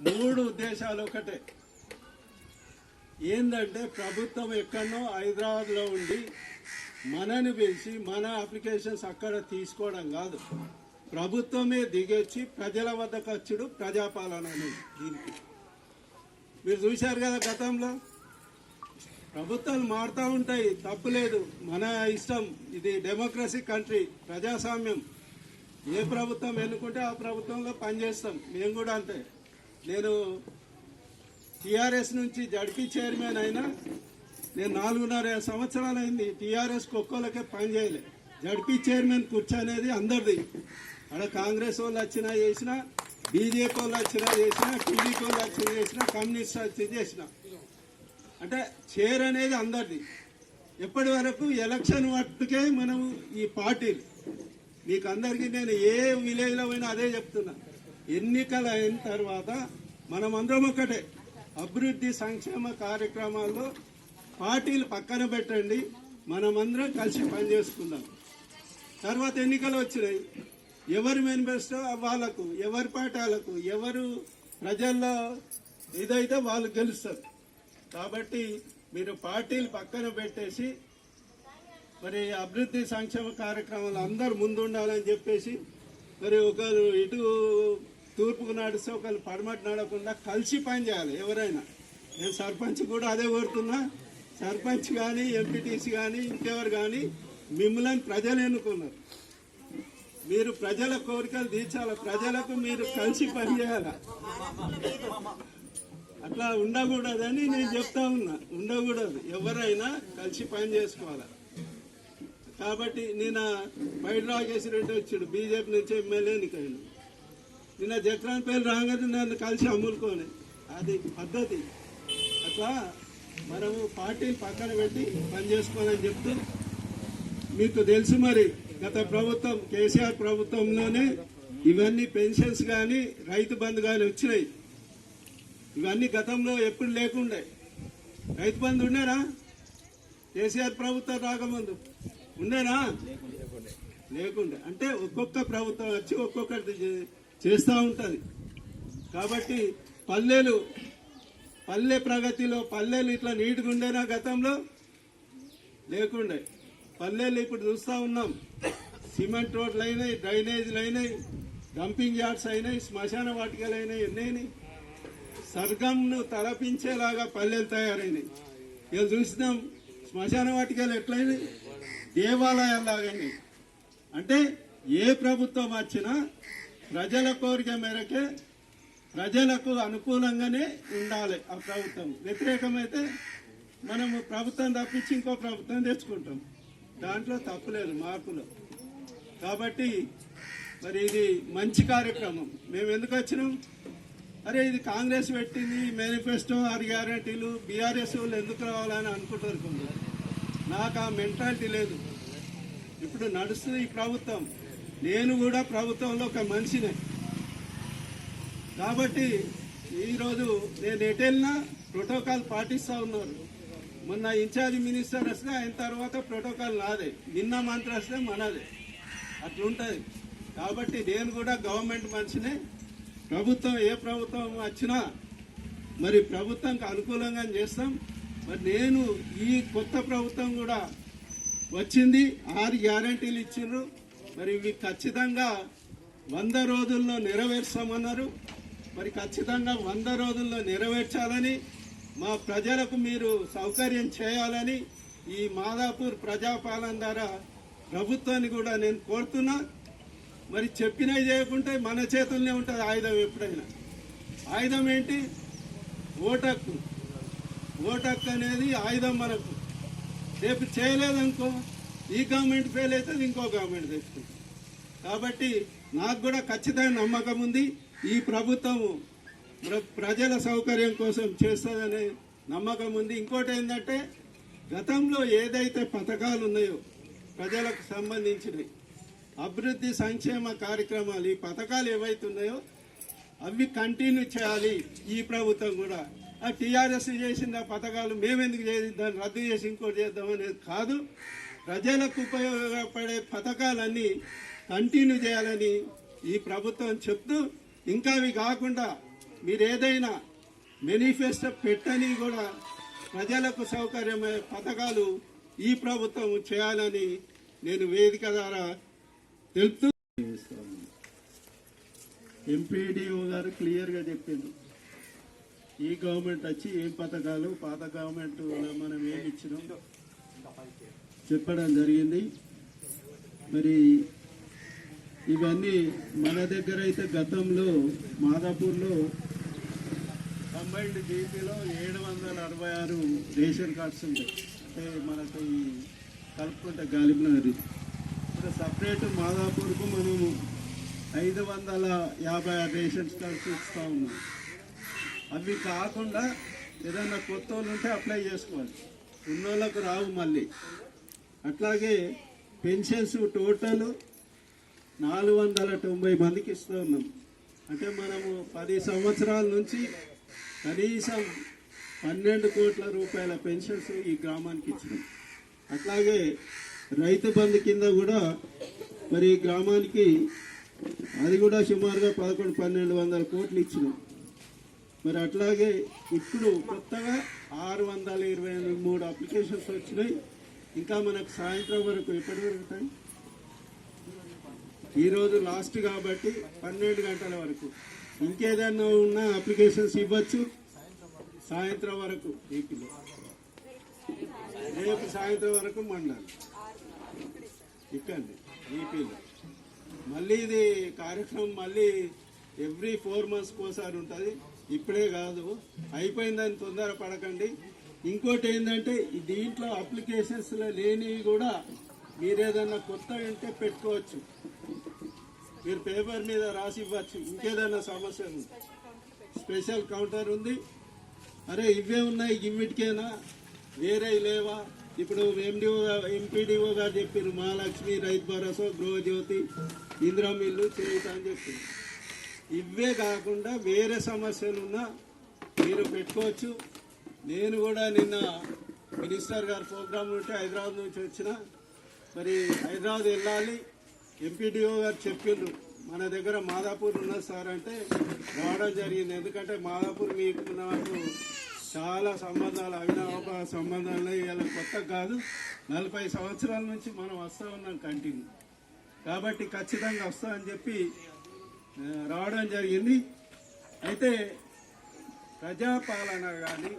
మూడు ఉద్దేశాలు ఒకటే. ఏంటంటే ప్రభుత్వం ఎక్కడనో హైదరాబాద్లో ఉండి మనని పిలిచి మన అప్లికేషన్స్ అక్కడ తీసుకోవడం కాదు. ప్రభుత్వమే దిగొచ్చి ప్రజల వద్దకు వచ్చుడు ప్రజాపాలన అనేది దీనికి. మీరు చూశారు కదా గతంలో? ప్రభుత్వాలు మారుతూ ఉంటాయి తప్పులేదు మన ఇష్టం ఇది డెమోక్రసీ కంట్రీ ప్రజాస్వామ్యం. ఏ ప్రభుత్వం ఎన్నుకుంటే ఆ ప్రభుత్వంలో పనిచేస్తాం. మేము కూడా అంతే. నేను టీఆర్ఎస్ నుంచి జడ్పీ చైర్మన్ అయినా నేను నాలుగున్నర సంవత్సరాలు అయింది టీఆర్ఎస్ ఒక్కోళ్ళకే పనిచేయలే జడ్పీ చైర్మన్ కూర్చొనేది అందరిది. అక్కడ కాంగ్రెస్ వాళ్ళు వచ్చినా చేసినా బీజేపీ వాళ్ళు వచ్చినా చేసినా టీడీపీ వాళ్ళు వచ్చినా చేసినా కమ్యూనిస్ట్ వచ్చి చేసినా. అంటే చైర్ అనేది అందరిది. ఎప్పటి వరకు ఎలక్షన్ మట్టుకే మనం ఈ పార్టీలు. మీకు అందరికీ నేను ఏ విలేజ్లో పోయినా అదే చెప్తున్నా. ఎన్నికలు అయిన తర్వాత మనం అందరం ఒకటే అభివృద్ధి సంక్షేమ కార్యక్రమాల్లో పార్టీలు పక్కన పెట్టండి మనమందరం కలిసి పనిచేసుకుందాం. తర్వాత ఎన్నికలు వచ్చినాయి. ఎవరి మేనిఫెస్టో వాళ్ళకు ఎవరి పాఠాలకు ఎవరు ప్రజల్లో ఇదైతే వాళ్ళు గెలుస్తారు. కాబట్టి మీరు పార్టీలు పక్కన పెట్టేసి మరి అభివృద్ధి సంక్షేమ కార్యక్రమాలు అందరు ముందుండాలని చెప్పేసి మరి ఒకరు ఇటు తూర్పుకు నడిస్తే ఒకరు పడమటి నడకుండా కలిసి పని చేయాలి ఎవరైనా. నేను సర్పంచ్ కూడా అదే కోరుతున్నా. సర్పంచ్ కానీ ఎంపీటీసీ కానీ ఇంకెవరు కానీ మిమ్మల్ని ప్రజలు ఎన్నుకున్నారు. మీరు ప్రజల కోరికలు తీర్చాలి ప్రజలకు మీరు కలిసి పనిచేయాలి అట్లా ఉండకూడదని నేను చెప్తా ఉన్నా. ఉండకూడదు. ఎవరైనా కలిసి పని చేసుకోవాలి. కాబట్టి నేను బయట రాకేశ్వర రెడ్డి వచ్చాడు బీజేపీ నుంచి ఎమ్మెల్యే ఎన్నికైన నిన్న జక్రాన్ పేరు రాగానే నన్ను కలిసి అమ్ములుకోని. అది పద్ధతి. అట్లా మనము పార్టీని పక్కన పెట్టి పనిచేసుకోవాలని చెప్తూ మీకు తెలుసు మరి గత ప్రభుత్వం కేసీఆర్ ప్రభుత్వంలోనే ఇవన్నీ పెన్షన్స్ కానీ రైతు బంధు కానీ వచ్చినాయి. ఇవన్నీ గతంలో ఎప్పుడు లేకుండే. రైతు బంధు ఉండేనా? కేసీఆర్ ప్రభుత్వం రాకముందు. ఉండేనా? లేకుండే. అంటే ఒక్కొక్క ప్రభుత్వం వచ్చి ఒక్కొక్కటి చేస్తూ ఉంటుంది. కాబట్టి పల్లెలు పల్లె ప్రగతిలో పల్లెలు ఇట్లా నీట్గా ఉండేనా గతంలో? లేకుండే. పల్లెలు ఇప్పుడు చూస్తూ ఉన్నాం. సిమెంట్ రోడ్లు అయినాయి డ్రైనేజీలు అయినాయి డంపింగ్ యార్డ్స్ అయినాయి శ్మశాన వాటికలు అయినాయి ఎన్నైనాయి. సర్గంను తలపించేలాగా పల్లెలు తయారైనాయి. ఇక చూసినాం శ్మశాన వాటికలు ఎట్లయినాయి? దేవాలయాల్లాగండి అంటే ఏ ప్రభుత్వం వచ్చినా ప్రజల కోరిక మేరకే ప్రజలకు అనుకూలంగానే ఉండాలి ఆ ప్రభుత్వం. వ్యతిరేకమైతే మనము ప్రభుత్వం తప్పించి ఇంకో ప్రభుత్వం తెచ్చుకుంటాం. దాంట్లో తప్పులేదు మార్పులు. కాబట్టి మరి ఇది మంచి కార్యక్రమం. మేము ఎందుకు వచ్చినాం? అరే ఇది కాంగ్రెస్ పెట్టింది మేనిఫెస్టో ఆరు గ్యారంటీలు బీఆర్ఎస్ వాళ్ళు ఎందుకు రావాలని అనుకుంటారు కొందరు. నాకు ఆ మెంటాలిటీ లేదు. ఇప్పుడు నడుస్తుంది ఈ ప్రభుత్వం. నేను కూడా ప్రభుత్వంలో ఒక మనిషినే. కాబట్టి ఈరోజు నేను ఎటెళ్ళినా ప్రోటోకాల్ పాటిస్తూ ఉన్నారు. మొన్న ఇన్ఛార్జ్ మినిస్టర్ వస్తే ఆయన తర్వాత ప్రోటోకాల్ నాదే. నిన్న మంత్రి వస్తే మనదే. అట్లుంటుంది. కాబట్టి నేను కూడా గవర్నమెంట్ మనిషినే. ప్రభుత్వం ఏ ప్రభుత్వం వచ్చినా మరి ప్రభుత్వంకి అనుకూలంగా చేస్తాం. మరి నేను ఈ కొత్త ప్రభుత్వం కూడా వచ్చింది. ఆరు గ్యారంటీలు ఇచ్చిండ్రు. మరి ఇవి ఖచ్చితంగా వంద రోజుల్లో నెరవేర్చామన్నారు. మరి ఖచ్చితంగా వంద రోజుల్లో నెరవేర్చాలని మా ప్రజలకు మీరు సౌకర్యం చేయాలని ఈ మాదాపూర్ ప్రజాపాలన ద్వారా ప్రభుత్వాన్ని కూడా నేను కోరుతున్నా. మరి చెప్పినవి చేయకుంటే మన చేతుల్లోనే ఉంటుంది ఆయుధం ఎప్పుడైనా. ఆయుధం ఏంటి? ఓటక్కు. ఓటక్కు అనేది ఆయుధం మనకు. రేపు చేయలేదనుకో ఈ గవర్నమెంట్ ఫెయిల్ అవుతుంది ఇంకో గవర్నమెంట్ తెచ్చుకుంటుంది. కాబట్టి నాకు కూడా ఖచ్చితంగా నమ్మకం ఉంది. ఈ ప్రభుత్వము ప్ర- ప్రజల సౌకర్యం కోసం చేస్తుందనే నమ్మకం ఉంది. ఇంకోటి ఏంటంటే గతంలో ఏదైతే పథకాలు ఉన్నాయో ప్రజలకు సంబంధించినవి అభివృద్ధి సంక్షేమ కార్యక్రమాలు ఈ పథకాలు ఏవైతే ఉన్నాయో అవి కంటిన్యూ చేయాలి ఈ ప్రభుత్వం కూడా. ఆ టీఆర్ఎస్ చేసిన ఆ పథకాలు మేమెందుకు చేసి దాన్ని రద్దు చేసి ఇంకోటి చేద్దాం అనేది కాదు. ప్రజలకు ఉపయోగపడే పథకాలన్నీ కంటిన్యూ చేయాలని ఈ ప్రభుత్వం చెప్తూ ఇంకా అవి కాకుండా మీరు ఏదైనా మేనిఫెస్టో పెట్టని కూడా ప్రజలకు సౌకర్యమయ్యే పథకాలు ఈ ప్రభుత్వం చేయాలని నేను వేదిక ద్వారా తెలుపుతూ ఎంపీడీఓ గారు క్లియర్గా చెప్పింది ఈ గవర్నమెంట్ వచ్చి ఏం పథకాలు పాత గవర్నమెంట్ మనం ఏమి ఇచ్చినాం? చెప్పడం జరిగింది. మరి ఇవన్నీ మన దగ్గర అయితే గతంలో మాదాపూర్లో కంబైల్డ్ జీపీలో ఏడు వందల అరవై ఆరు రేషన్ కార్డ్స్ ఉంటాయి అంటే మనకు ఈ కలుపుకుంటే గాలిబ్ ఇప్పుడు సపరేట్ మాదాపూర్కు మనము ఐదు వందల యాభై ఆరు రేషన్ కార్డ్స్ ఇస్తూ ఉన్నాం. అవి కాకుండా ఏదైనా కొత్త వాళ్ళు ఉంటే అప్లై చేసుకోవాలి. ఉన్నోళ్ళకు రావు మళ్ళీ. అట్లాగే పెన్షన్స్ టోటల్ నాలుగు వందల తొంభై మందికి ఇస్తూ ఉన్నాం. అంటే మనము పది సంవత్సరాల నుంచి కనీసం పన్నెండు కోట్ల రూపాయల పెన్షన్స్ ఈ గ్రామానికి ఇచ్చినాం. అట్లాగే రైతు బంధు కింద కూడా మరి ఈ గ్రామానికి అది కూడా సుమారుగా పదకొండు పన్నెండు వందల కోట్లు ఇచ్చినాం. మరి అట్లాగే ఇప్పుడు కొత్తగా ఆరు వందల ఇరవై మూడు అప్లికేషన్స్ వచ్చినాయి. ఇంకా మనకు సాయంత్రం వరకు ఎప్పటి వరకు టైం ఈరోజు లాస్ట్ కాబట్టి పన్నెండు గంటల వరకు. ఇంకేదైనా ఉన్నా అప్లికేషన్స్ ఇవ్వచ్చు. సాయంత్రం వరకు వీటిలో. రేపు సాయంత్రం వరకు మండలి. ఇక్కండి ఏపీలో మళ్ళీ ఇది కార్యక్రమం మళ్ళీ ఎవ్రీ ఫోర్ మంత్స్కి ఒకసారి ఉంటుంది. ఇప్పుడే కాదు. అయిపోయిందని తొందర పడకండి ఇంకోటి ఏంటంటే దీంట్లో అప్లికేషన్స్లో లేనివి కూడా మీరు ఏదైనా కొత్త ఉంటే పెట్టుకోవచ్చు. మీరు పేపర్ మీద రాసి ఇవ్వచ్చు. ఇంకేదైనా సమస్య ఉంది. స్పెషల్ కౌంటర్ ఉంది. అరే ఇవే ఉన్నాయి ఇవిటికేనా వేరే లేవా? ఇప్పుడు ఎండిఓ ఎంపీడీఓ గారు చెప్పారు మహాలక్ష్మి రైతు భరోసా గృహజ్యోతి ఇందిరా మిల్లు చేయుత అని చెప్పారు ఇవే కాకుండా వేరే సమస్యలు ఉన్నా మీరు పెట్టుకోవచ్చు. నేను కూడా నిన్న మినిస్టర్ గారు ప్రోగ్రామ్ ఉంటే హైదరాబాద్ నుంచి వచ్చిన మరి హైదరాబాద్ వెళ్ళాలి. ఎంపీడీఓ గారు చెప్పిండ్రు మన దగ్గర మాదాపూర్ ఉన్నది సార్ అంటే రావడం జరిగింది. ఎందుకంటే మాదాపూర్ మీకు నాకు చాలా సంబంధాలు అవినాభ సంబంధాలు ఉన్నాయి. ఇలా కొత్త కాదు నలభై సంవత్సరాల నుంచి మనం వస్తూ ఉన్నాం కంటిన్యూ. కాబట్టి ఖచ్చితంగా వస్తామని చెప్పి రావడం జరిగింది. అయితే ప్రజాపాలన కానీ